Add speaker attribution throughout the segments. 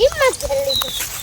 Speaker 1: કિંમત કરી લીધી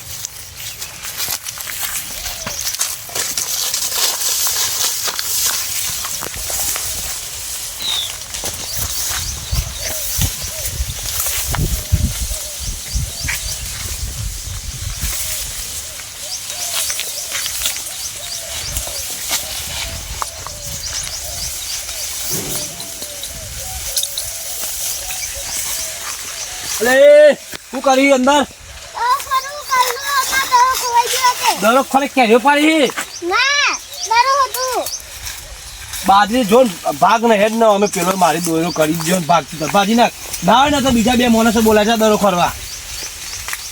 Speaker 2: અલે શું કરી અંદર
Speaker 1: તો ખરું કાલનું અમાર દરો ખોવાઈ ગયો છે
Speaker 2: દરો ખોલે કેરીઓ પાડી.
Speaker 1: ના દરો હતું.
Speaker 2: બાજરી જો ભાગ ને હેડ ને અમે પેલો મારી દોરો કરી જો ભાગ ભાજી નાખ. ના ના ને તો બીજા બે માણસો બોલાય છે દરો ખોરવા.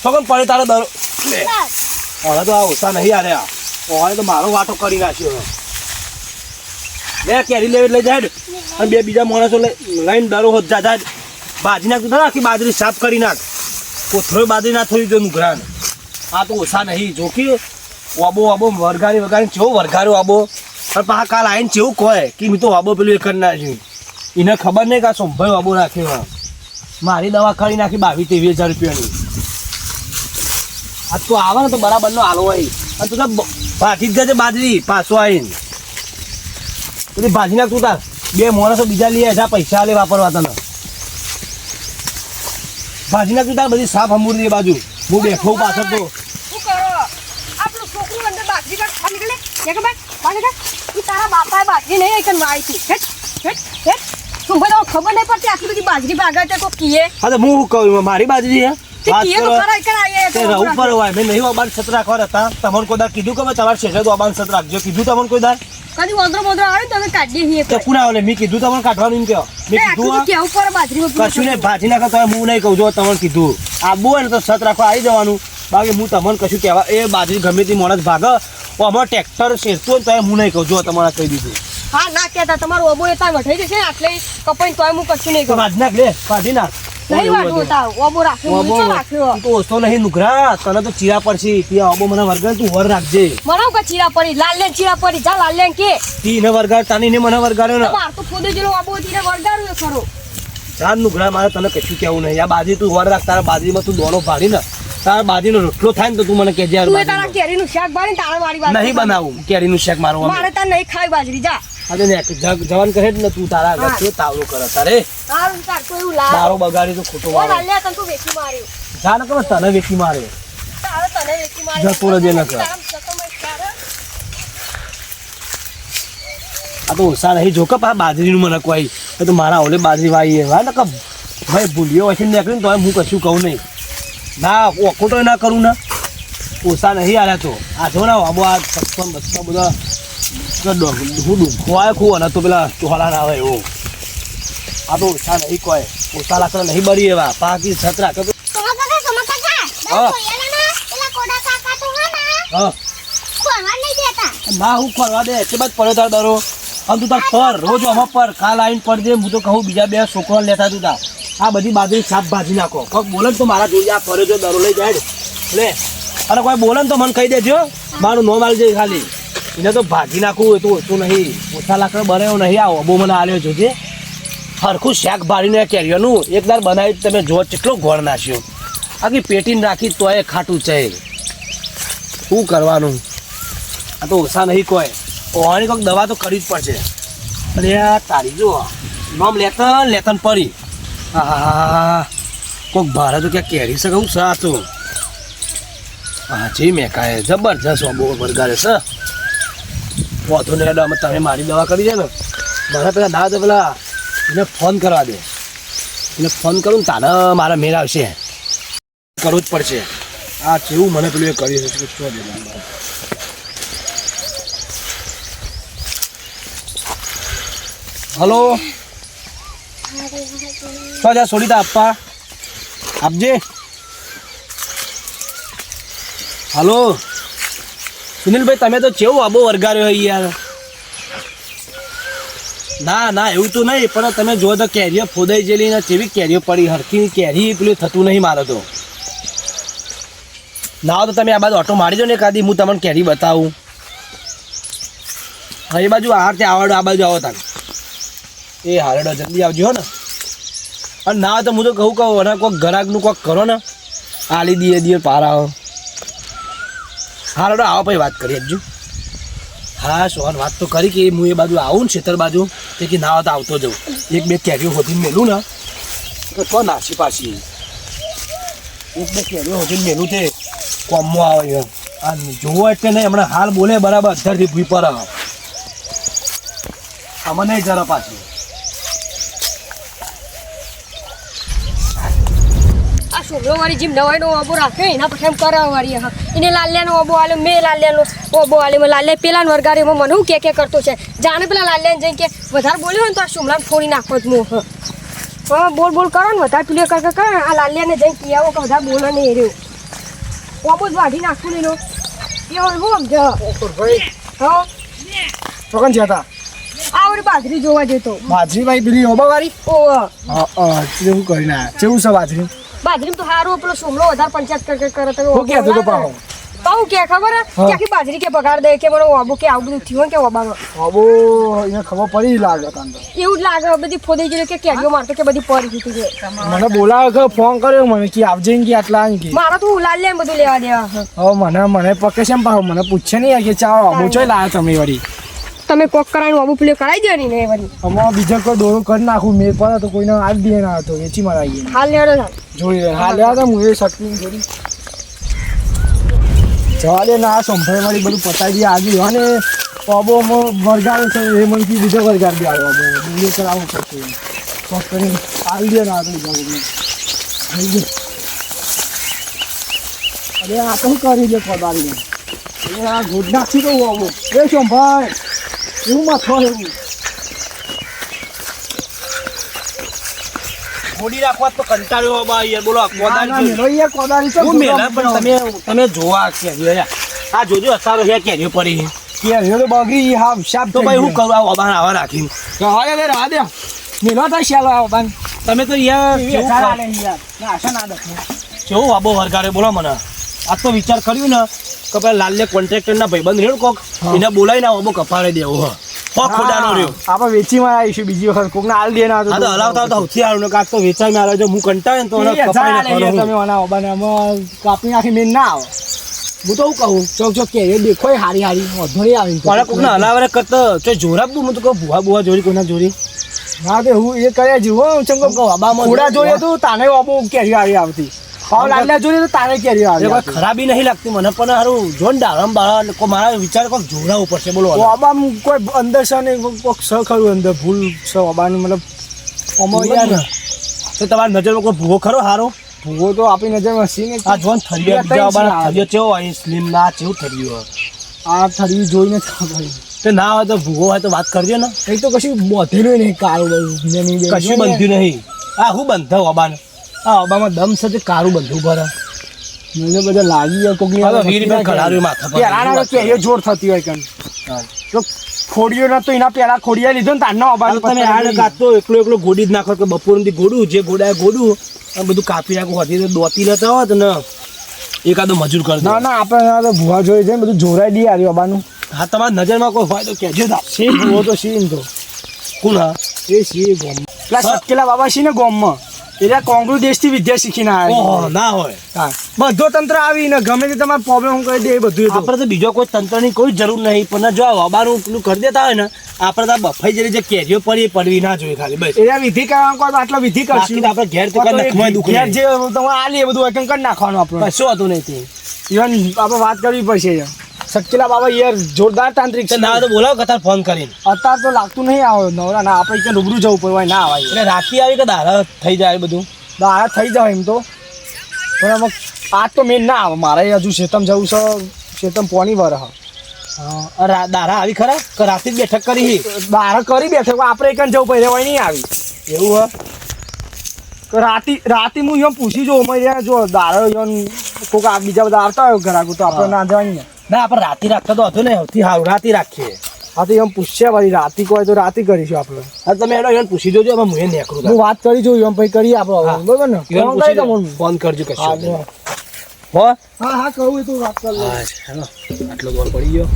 Speaker 2: તો કોણ પડે તારો દરો? હવે તો આ ઓછા નહીં આરે આ. હવે તો મારો વાટો કરી નાખ્યો બે કેરી લેવી લઈ જાય અને બે બીજા માણસો લઈ લઈને દરો હોત જા જા. ભાજી નાખ તો આખી બાજરી સાફ કરી નાખ. કોથળો બાજરી ના થોડી જો નુકરાન. આ તો ઓછા નહીં. જોકી વાબો વાબો વરઘારી વરઘારી ચેવો વરઘાર્યો વાબો. પણ પાછા કાલ આવીને ચેવું કહે કે મેં તો વાબો પેલું એ કરી નાખ્યું. એને ખબર નહીં કે આ સંભાઈ વાબો નાખ્યો મારી દવા કરી નાખી બાવીસ ત્રેવીસ હજાર રૂપિયાની. આ તો આવે ને તો બરાબરનો આલો હોય. અને તું ભાજી જ જજે બાજરી પાછો આવીને. બધી ભાજી નાખ તું તાર. બે માણસો બીજા લઈએ જા પૈસા લે વાપરવા તને. ભાજી નાખ તું તાર બધી સાફ હમૂર બાજુ. હું બેઠો પાછળ તો
Speaker 3: શું કરો? આપણું છોકરું અંદર બાજરી કાઢ ખા નીકળે? કે ભાઈ બાજરી કાઢ ઈ તારા બાપાએ બાજરી નહીં એકન વાઈ તું હેટ હેટ હેટ. તું ભાઈ ખબર નહીં પડતી આટલી બધી બાજરી બાગા છે કો કીએ?
Speaker 2: હા તો હું શું કહું મારી બાજરી હે
Speaker 3: તે તો
Speaker 2: તે રહું પર હોય. મેં નહીં અબાન સત રાખવા હતા. તમને કોઈ દાર કીધું કે મેં તમારે શેઠે તો અબાન સત રાખજો? કીધું તમને કોઈ દાર
Speaker 3: કદી વંદરો બોંદરો આવે તો કાઢીએ છીએ
Speaker 2: તો કુના આવે મેં કીધું તમને કાઢવાનું એમ કહો. મે કીધું
Speaker 3: કેવું પર બાજરી
Speaker 2: કશું ને ભાજી નાખો તો હું નહીં કહું. જો તમને કીધું. આબુ હોય ને તો સત રાખવા આવી જવાનું. બાકી હું તમને કશું કહેવા એ બાજરી ગમે તે માણસ ભાગ અમારો ટ્રેક્ટર શેરતું હોય તો હું નહીં કહું. જો તમારે કહી દીધું.
Speaker 3: હા ના કહેતા. તમારું ઓબો એ તાર વઢાઈ જશે ને આટલે કપાઈને તોય હું કશું નહીં કહું.
Speaker 2: ભાજી નાખ લે. ભાજી નાખ.
Speaker 3: નહીં વાઢવું તા ઓબો રાખ્યો
Speaker 2: ઓબો,
Speaker 3: ઊંચો રાખ્યો
Speaker 2: તો ઓછો નહીં નુકરા તને તો ચીરા પડશે. ત્યાં અબો મને વર્ગાડ તું વર રાખજે.
Speaker 3: મને કા ચીરા પડી? લાલ લેન ચીરા પડી. જા લાલ લેન કે.
Speaker 2: તીને વર્ગાડ તાનીને મને વર્ગાડ્યો ને.
Speaker 3: માર તો ખુદ જેલો આબો તીને વરગાડ્યું ખરો.
Speaker 2: ચાર નુકડા મારે તને કશું કેવું નહીં. આ બાજરી તું વર રાખ તારા બાજરીમાં તું દોણો ભારી ને. તારા બાજરીનો રોટલો થાય ને તો તું મને કહેજે યાર
Speaker 3: તું તારા. કેરીનું શાક તારા મારી
Speaker 2: નહીં બનાવું. કેરીનું શેક મારવા
Speaker 3: મારે તાર નહીં ખાય બાજરી જા.
Speaker 2: આજે ને જવાન કહે જ ને તું તારા આગળ. શું તાવડો કરે તારે.
Speaker 3: તારું
Speaker 2: બગાડી તો ખોટો
Speaker 3: માર્યો.
Speaker 2: જા ને ખબર તને વેચી
Speaker 3: માર્યો.
Speaker 2: જતો
Speaker 3: જતો મેં તારે
Speaker 2: આ તો ઓછા નહીં જો કે પા બાજરીનું મને કોઈ તો મારા ઓલે બાજરી વાઈ હા ને કે ભાઈ ભૂલ્યો હશે ને નીકળીને તો હું કશું કહું નહીં. ના ઓખોટો ના કરું ને. ઓછા નહીં આલ્યા તો. આ જો ના આબો આ બચ્ચા બધા હું ડૂંખો આવે ખૂબ અને તો પેલા ચોહલા ના આવે એવું આ તો ઓછા નહીં કોઈ ઓછા લાકડા નહીં બરી એવા પાકી છત રાખે તો
Speaker 1: સોમા કાકા સોમા
Speaker 2: હા.
Speaker 1: ના હા
Speaker 2: ફરવા દે એટલે બાદ પડ્યો તાર દરો આમ તું તાર પર રોજ આમાં પર કાલ આવીને પડજે હું તો કહું બીજા બે છોકરો લેતા તું તાર આ બધી બાજરી સાફ ભાજી નાખો કોઈક બોલે ને તો મારા જોડે આ ફરે જો દરો લઈ જાય ને. લે અને કોઈ બોલે ને તો મને કહી દેજો મારું નોમ આવી જાય ખાલી એને તો ભાગી નાખવું એ તો ઓછું નહીં. ઓછા લાકડા બનાવ્યો નહીં. આવો, બહુ મને આલ્યો જોજે હરખું શાક ભાડીને કેરીઓનું એકદાર બનાવી તમે જો કેટલો ગોળ નાખ્યો. આખી પેટીને રાખી તોય ખાટું છે. શું કરવાનું? આ તો ઓછા નહીં કોઈ. ઓવાની કોઈક દવા તો કરવી જ પડશે. અરે આ તારી જો નામ લેતન લેતન પડી હા કોઈક ભારે તો ક્યાં કેરી શકે હું સાચું. હાજી મેં કાંઈ જબરજસ્ત બહુ વરગાડે છે. વાંધો નહીં અમે તમે મારી દવા કરી છે ને, મારા પેલા ના તો પેલા એને ફોન કરવા દે. એને ફોન કરું ને તાને મારા મેળ આવશે. કરવું જ પડશે. આ કેવું મને પેલું એ કરી છે, શું દે હલો? તો જા છોડી દા આપવા? આપજે? હલો? સુનિલભાઈ, તમે તો કેવું આબો વર્ગાર્યો યાર. ના ના, એવું તો નહીં, પણ તમે જો તો કેરીઓ ફોદાઈ જેલી ને કેવી કેરીઓ પડી હરખી કેરી, પેલું થતું નહીં મારો તો. ના, તો તમે આ બાજુ ઓટો મારી દો ને કાદી હું તમને કેરી બતાવું. હા, એ બાજુ આ રીતે આવડો, આ બાજુ આવો તમે એ હારેડો જલ્દી આવજો ને. અને ના, તો હું તો કહું કહું, અને કોઈક ઘરાકનું કોઈક કરો ને. આલી દીએ દીએ પારા હાલો આવો ભાઈ વાત કરીએ હજુ હા, સોહન, વાત તો કરી કે હું એ બાજુ આવું ને ખેતર બાજુ, તે કે ના, તો આવતો જઉં. એક બે કેરીઓ હોતી મેલું ને, તો તો નાસી પાછી. એક બે કેરીઓ હોતી મેલું તે, કોમમાં આવે છે આ જોવો એટલે નહીં, હમણાં હાલ બોલે બરાબર અધરથી ભૂઈ પર આમાં નહીં જરા પાછી.
Speaker 3: છોકરો વાળી જીમ દવાઈનો ઓબો રાખ્યો એના પછી એમ કરવા વાળી હા એને લાલ્યાનો ઓબો આલ્યો મેં લાલ્યાનો ઓબો આલે મેં લાલ્યા પેલા વરગાડીમાં મને હું કે કે કરતો છે? જાણે પેલા લાલ્યાને જઈને કે વધારે બોલ્યો ને તો આ શુમલાને ફોડી નાખો જ હું. હા બોલ બોલ કરો ને વધારે પેલી કર કર આ લાલ્યાને જઈને કહેવો કે વધારે બોલો નહીં રહ્યો. ઓબો જ વાઢી નાખું લેલો એ હોય સમજ હા.
Speaker 4: ચોકન છે હતા
Speaker 3: આ બાજરી જોવા જતો.
Speaker 4: બાજરી ભાઈ પેલી ઓબા વાળી
Speaker 3: ઓ
Speaker 4: કેવું કરીને આયા કેવું છે બાજરી?
Speaker 3: બાજરી તો સારું પેલો શુમલો વધારે પંચાયત કર કર તમે
Speaker 4: હું કે તો પાહો?
Speaker 3: પાઉં કે ખબર? કે આખી બાજરી કે બગાડ દે કે મને ઓબો કે આવું બધું થયું કે ઓબામાં
Speaker 4: ઓબો એને ખબર પડી લાગે તને
Speaker 3: એવું જ લાગે બધી ફોદી ગયેલી કે કેરીઓ મારતો કે બધી પડી ગઈ છે
Speaker 4: મને બોલાવે કે ફોન કર્યો મને કે આવજે કે આટલા કે.
Speaker 3: મારા તો ઉલાલ લે બધું લેવા દેવા. હો
Speaker 4: હવે મને મને પકે છે પાહો મને પૂછે નહીં કે ચાલો ઓબો ચોય લાવ્યા તમે વળી.
Speaker 3: તમે કોક કરાવીને ઓબો પેલું કરાવી દો ને એ વળી
Speaker 4: અમારે બીજા કોઈ દોરો કરી નાખું મેં પર તો કોઈને આજ દે ના હતો વેચી મારા
Speaker 3: હાલ લેડો
Speaker 4: જોઈ રહ્યો હાલ લેવા તો હું એ શક્તિ જોડી જવા દે ના સંભાઈ વાળી બધું પતાવી આવી અને ઓબો વરગાડ છે એ મને કી બીજો વરગાડ બી આવ્યો બીજો કરાવવું પડશે કોક કરીને હાલ દે ના આગળ જાવ અરે આ તો કરી દે એ આ ગુડ નાખી દઉં ઓબો એ સંભાળ એવું માથો એવું
Speaker 2: મોડી રાખવા તો કંટાળ્યો બા યાર બોલો
Speaker 4: ના, ના,
Speaker 2: કોદાળી
Speaker 4: મેલો યાર કોદાળી તો
Speaker 2: હું મેલા? પણ તમે તમે જોવા આ જોજો અસારો છે કેરીઓ પડી
Speaker 4: બગડી હા સાપ
Speaker 2: તો ભાઈ હું કરું આ ઓબાન આવા
Speaker 4: દે. મેલો તો શાલો બાન
Speaker 2: તમે તો યાર કેવું
Speaker 4: સારા
Speaker 2: કર-
Speaker 4: યાર. ના આશા ના દખો
Speaker 2: કેવું આબો વરગાડે બોલો મને. આ તો વિચાર કર્યું ને કે પેલા લાલને કોન્ટ્રાક્ટરના ભાઈબંધ રહ્યો ને કોક એને બોલાવીને આવો કપાડે દેવો હો. ખોડાનો રહ્યો.
Speaker 4: આપણે વેચીમાં આવીશું બીજી વખત કોક ના આલ દે ના
Speaker 2: તો હલાવતા તો સૌથી ને તો વેચાઈ આવે હું કંટાળે તો ખવડાવું.
Speaker 4: તમે ઓના ઓબાને કાપી નાખી મેન ના આવે.
Speaker 2: હું તો કહું
Speaker 4: ચોક ચોક કે એ દેખો હારી હારી નહીં આવી
Speaker 2: મારા કોકને હલાવરે કરતો જો જોરાબુ હું તો કહું ભૂવા ભૂવા જોરી કોના જોરી
Speaker 4: હા તે હું એ કર્યા જીવો હો ચંગો
Speaker 2: કહું આબામાં
Speaker 4: કુડા તો તાને ઓબો કેરી આવી આવતી. પાવ લાડલા જોઈએ તો તારે કેરી
Speaker 2: કોઈ ખરાબી નહીં લાગતી. મને પણ સારું જો ને ડાળમ બાળા કો મારા વિચાર કોઈક જોડાવું પડશે બોલો હવે.
Speaker 4: કોઈ અંદર છે ને કોઈક સ ખરું અંદર ભૂલ છે ઓબાની મતલબ અમો યાર.
Speaker 2: તો તમારી નજરમાં કોઈ ભૂવો ખરો હારો?
Speaker 4: ભૂવો તો આપણી નજરમાં સી ને.
Speaker 2: આ જોન થરિયો થરિયો ચેવો અહીં સ્લિમ ના ચેવું થરિયો
Speaker 4: આ થરિયું જોઈને ખબર.
Speaker 2: તે ના હોય તો ભૂવો હોય તો વાત કરજો ને.
Speaker 4: એ તો કશું બોધેલું નહીં કાળું બધું.
Speaker 2: કશું બંધ્યું નહીં. આ હું બંધાવ અબાને આ અબામાં દમ છે તે કારું બધું ભરે.
Speaker 4: મને બધા લાગી ગયા કોકની
Speaker 2: હવે વીર માથા પર.
Speaker 4: પેલાના કેરીઓ જોર થતી હોય કણ તો ખોડિયો ના તો એના પેલા ખોડિયા લીધો ને તારના
Speaker 2: તો તમે
Speaker 4: પત્તા
Speaker 2: કાતો એકલો એકલો ગોડી જ નાખો કે બપોરથી ગોડું જે ગોડાય ગોડું અને બધું કાપી નાખો હતી તો દોતી લેતા હોત ને એકાદો મજૂર કર
Speaker 4: ના ના આપણે તો ભૂવા જોઈ છે બધું જોરાઈ દઈએ આર્યું ઓબાનું.
Speaker 2: હા તમારી નજરમાં કોઈ હોય તો કહેજો તા
Speaker 4: સીન ભૂવો તો સીન તો?
Speaker 2: કોણ હા?
Speaker 4: એ સી ગોમ. પેલા સટકેલા બાબા સી ને ગોમમાં. એટલે કોંગ્રુ દેશથી વિદ્યા શીખીને આવ્યા
Speaker 2: ના હોય.
Speaker 4: બધો તંત્ર આવીને ગમે તે તમારે પ્રોબ્લેમ કરી દે એ બધું
Speaker 2: આપણે તો બીજો કોઈ તંત્રની કોઈ જરૂર નહીં પણ જો આ વબાનું પેલું કરી દેતા હોય ને આપણે તો બફાઈ જરી જે કેરીઓ પડી પડવી ના જોઈએ ખાલી બસ.
Speaker 4: એટલે વિધિ કરવાનું કોઈ આટલો વિધિ કરશું.
Speaker 2: આપણે ઘેર તો નખમાં દુખે
Speaker 4: ઘેર જે તમે આ લે બધું વચન કરી નાખવાનું આપણે.
Speaker 2: શું હતું નહીં તે
Speaker 4: ઇવન આપણે વાત કરવી પડશે સચકેલા બાબા યાર જોરદાર તાંત્રિક છે.
Speaker 2: ના તો બોલાવો કથા ફોન કરીને.
Speaker 4: અત્યારે તો લાગતું નહીં આવે નવરા. ના આપણે ક્યાં રૂબરૂ જવું પડે ના આવે
Speaker 2: એટલે રાતી આવી કે દારા થઈ જાય બધું?
Speaker 4: દાડા થઈ જાય એમ તો. પણ અમુક આજ તો મેન ના આવે. મારે હજુ શેતમ જવું છે શેતમ પોણી વર
Speaker 2: હા, દારા આવી ખરા? કે રાતે જ બેઠક કરી
Speaker 4: દારા કરી બેઠક આપણે એક જવું પડે હોય નહીં આવી.
Speaker 2: એવું હા?
Speaker 4: રાતી રાતી હું એમ પૂછી જોઉં અમે જો દારો કોઈક આ બીજા બધા આવતા હોય ઘરાકું તો આપણે ના જવાય ને
Speaker 2: આપણે રાતે રાખતા તો હતું ને સૌથી સારું રાતે રાખીએ.
Speaker 4: હા તો એમ પૂછશે ભાઈ રાતી કોઈ તો રાતી કરીશું આપણે.
Speaker 2: હા તમે એનો એમ પૂછી જોજો અમે મુએ નેકરું
Speaker 4: હું વાત કરી જોઉં એમ પછી કરીએ આપણે બરાબર
Speaker 2: હા.
Speaker 4: ને? બંધ કરી.
Speaker 2: કરજો
Speaker 4: હા
Speaker 2: કશું હો?
Speaker 4: હા હા કહું એ તો વાત કરી લે.
Speaker 2: આટલો દોર પડી ગયો.